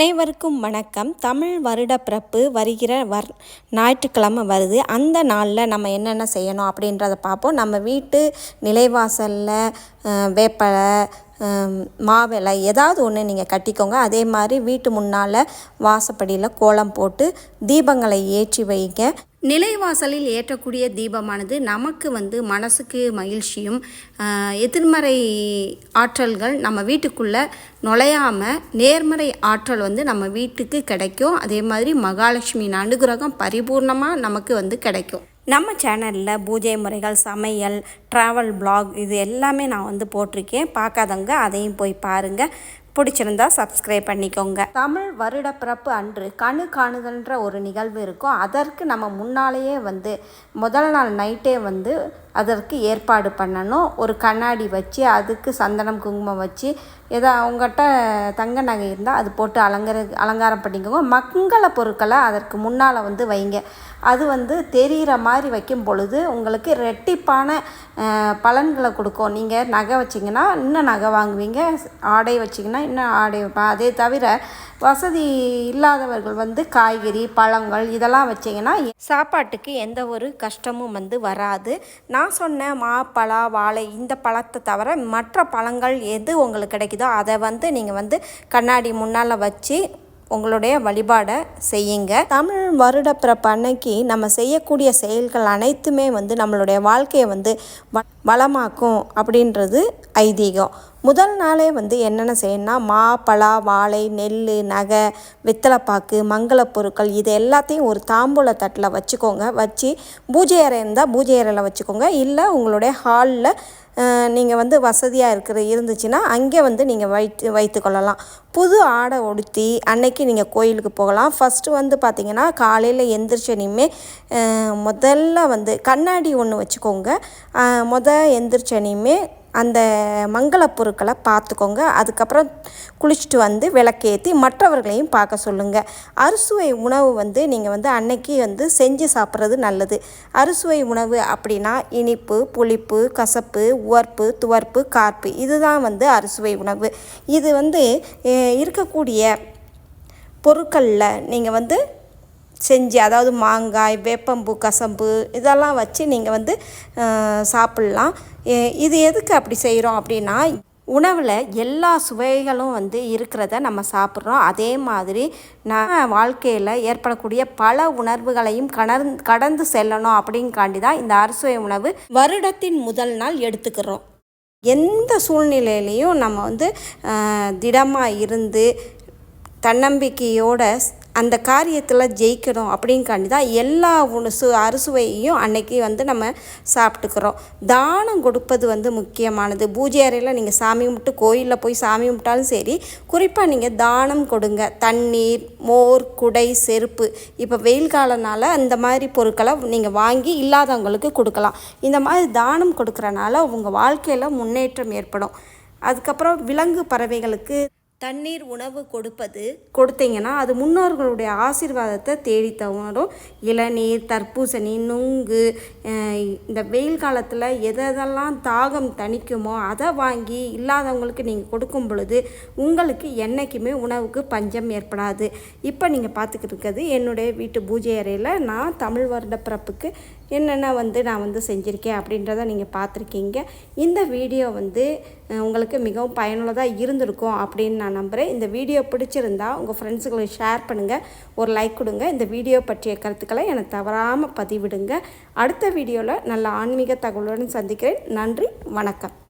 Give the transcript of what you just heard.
அனைவருக்கும் வணக்கம். தமிழ் வருடப்பிறப்பு வருகிற வர் ஞாயிற்றுக்கிழமை வருது. அந்த நாளில் நம்ம என்னென்ன செய்யணும் அப்படின்றத பார்ப்போம். நம்ம வீட்டு நிலைவாசலில் வேப்பலை மாவிலை ஏதாவது ஒன்று நீங்கள் கட்டிக்கோங்க. அதே மாதிரி வீட்டு முன்னால் வாசப்படியில் கோலம் போட்டு தீபங்களை ஏற்றி வைங்க. நிலைவாசலில் ஏற்றக்கூடிய தீபமானது நமக்கு வந்து மனசுக்கு மகிழ்ச்சியும் எதிர்மறை ஆற்றல்கள் நம்ம வீட்டுக்குள்ளே நுழையாமல் நேர்மறை ஆற்றல் வந்து நம்ம வீட்டுக்கு கிடைக்கும். அதே மாதிரி மகாலட்சுமி அனுகிரகம் பரிபூர்ணமாக நமக்கு வந்து கிடைக்கும். நம்ம சேனலில் பூஜை முறைகள் சமையல் ட்ராவல் பிளாக் இது எல்லாமே நான் வந்து போட்டிருக்கேன். பார்க்காதவங்க அதையும் போய் பாருங்கள் பிடிச்சிருந்தா சப்ஸ்கிரைப் பண்ணிக்கோங்க. தமிழ் வருடப்பிறப்பு அன்று கணு காணுதல்ன்ற ஒரு நிகழ்வு இருக்கும். அதற்கு நம்ம முன்னாலேயே வந்து முதல் நாள் நைட்டே வந்து அதற்கு ஏற்பாடு பண்ணணும். ஒரு கண்ணாடி வச்சு அதுக்கு சந்தனம் குங்குமம் வச்சு ஏதோ அவங்ககிட்ட தங்க நகை இருந்தால் அது போட்டு அலங்கர அலங்காரம் பண்ணிக்கோங்க. மங்கள பொருட்களை அதற்கு முன்னால் வந்து வைங்க. அது வந்து தெரிகிற மாதிரி வைக்கும் பொழுது உங்களுக்கு ரெட்டிப்பான பலன்களை கொடுக்கும். நீங்கள் நகை வச்சிங்கன்னா இன்னும் நகை வாங்குவீங்க. ஆடை வச்சிங்கன்னா இன்னும் ஆடை வைப்பேன் அதே தவிர வசதி இல்லாதவர்கள் வந்து காய்கறி பழங்கள் இதெல்லாம் வச்சிங்கன்னா சாப்பாட்டுக்கு எந்த ஒரு கஷ்டமும் வந்து வராது. நான் நான் சொன்ன மாப்பழா வாழை இந்த பழத்தை தவிர மற்ற பழங்கள் எது உங்களுக்கு கிடைக்குதோ அதை வந்து நீங்கள் வந்து கண்ணாடி முன்னால் வச்சு உங்களுடைய வழிபாடை செய்யுங்க. தமிழ் வருடப்பிறப்பு அன்னைக்கு நம்ம செய்யக்கூடிய செயல்கள் அனைத்துமே வந்து நம்மளுடைய வாழ்க்கையை வந்து வ வளமாக்கும் அப்படின்றது ஐதீகம். முதல் நாளே வந்து என்னென்ன செய்யணும்னா மா பலா வாழை நெல் நகை வெத்தலைப்பாக்கு மங்களப் பொருட்கள் இது எல்லாத்தையும் ஒரு தாம்பூல தட்டில் வச்சுக்கோங்க. வச்சு பூஜை அறை இருந்தால் பூஜை அறையில் வச்சுக்கோங்க. இல்லை உங்களுடைய ஹாலில் நீங்கள் வந்து வசதியாக இருக்கிற இருந்துச்சுன்னா அங்கே வந்து நீங்கள் வைத்து வைத்துக்கொள்ளலாம் புது ஆடை உடுத்தி அன்னைக்கு நீங்கள் கோயிலுக்கு போகலாம். ஃபஸ்ட்டு வந்து பார்த்திங்கன்னா காலையில் எந்திரிச்சனையுமே முதல்ல வந்து கண்ணாடி ஒன்று வச்சுக்கோங்க. முத எந்திரிச்சனையுமே அந்த மங்கள பொருட்களை பார்த்துக்கோங்க. அதுக்கப்புறம் குளிச்சுட்டு வந்து விளக்கேற்றி மற்றவர்களையும் பார்க்க சொல்லுங்கள் அறுசுவை உணவு வந்து நீங்கள் வந்து அன்னைக்கு வந்து செஞ்சு சாப்பிட்றது நல்லது. அறுசுவை உணவு அப்படின்னா இனிப்பு புளிப்பு கசப்பு உவர்ப்பு துவர்ப்பு கார்ப்பு. இதுதான் வந்து அறுசுவை உணவு. இது வந்து இருக்கக்கூடிய பொருட்களில் நீங்கள் வந்து செஞ்சு அதாவது மாங்காய் வேப்பம்பூ கசம்பு இதெல்லாம் வச்சு நீங்கள் வந்து சாப்பிட்லாம். இது எதுக்கு அப்படி செய்கிறோம் அப்படின்னா உணவில் எல்லா சுவைகளும் வந்து இருக்கிறத நம்ம சாப்பிட்றோம். அதே மாதிரி நான் வாழ்க்கையில் ஏற்படக்கூடிய பல உணர்வுகளையும் கணர் கடந்து செல்லணும் அப்படிங்காண்டி தான் இந்த அறுசுவை உணவு வருடத்தின் முதல் நாள் எடுத்துக்கிறோம். எந்த சூழ்நிலையிலையும் நம்ம வந்து திடமாக இருந்து தன்னம்பிக்கையோட அந்த காரியத்தில் ஜெயிக்கணும் அப்படின்காண்டி தான் எல்லா உணசு அறுசுவையையும் அன்னைக்கு வந்து நம்ம சாப்பிட்டுக்கிறோம். தானம் கொடுப்பது வந்து முக்கியமானது. பூஜை அறையில் நீங்கள் சாமி கும்பிட்டு கோயிலில் போய் சாமி கும்பிட்டாலும் சரி குறிப்பாக நீங்கள் தானம் கொடுங்க. தண்ணீர் மோர் குடை செருப்பு. இப்போ வெயில் காலனால அந்த மாதிரி பொருட்களை நீங்கள் வாங்கி இல்லாதவங்களுக்கு கொடுக்கலாம். இந்த மாதிரி தானம் கொடுக்குறனால உங்கள் வாழ்க்கையில் முன்னேற்றம் ஏற்படும். அதுக்கப்புறம் விலங்கு பறவைகளுக்கு தண்ணீர் உணவு கொடுப்பது கொடுத்தீங்கன்னா அது முன்னோர்களுடைய ஆசீர்வாதத்தை தேடி தவறும். இளநீர் தர்பூசணி நுங்கு இந்த வெயில் காலத்தில் எதெல்லாம் தாகம் தணிக்குமோ அதை வாங்கி இல்லாதவங்களுக்கு நீங்கள் கொடுக்கும் பொழுது உங்களுக்கு என்றைக்குமே உணவுக்கு பஞ்சம் ஏற்படாது. இப்போ நீங்கள் பார்த்துக்கிட்டு இருக்கிறது என்னுடைய வீட்டு பூஜை அறையில் நான் தமிழ் வருட பிறப்புக்கு என்னென்ன வந்து நான் வந்து செஞ்சுருக்கேன் அப்படின்றத நீங்கள் பார்த்துருக்கீங்க. இந்த வீடியோ வந்து உங்களுக்கு மிகவும் பயனுள்ளதாக இருந்திருக்கும் அப்படின்னு நான் நம்புகிறேன் இந்த வீடியோ பிடிச்சிருந்தா உங்கள் ஃப்ரெண்ட்ஸுங்களுக்கு ஷேர் பண்ணுங்கள் ஒரு லைக் கொடுங்க. இந்த வீடியோ பற்றிய கருத்துக்களை எனக்கு தவறாமல் பதிவிடுங்க. அடுத்த வீடியோவில் நல்ல ஆன்மீக தகவலுடன் சந்திக்கிறேன். நன்றி. வணக்கம்.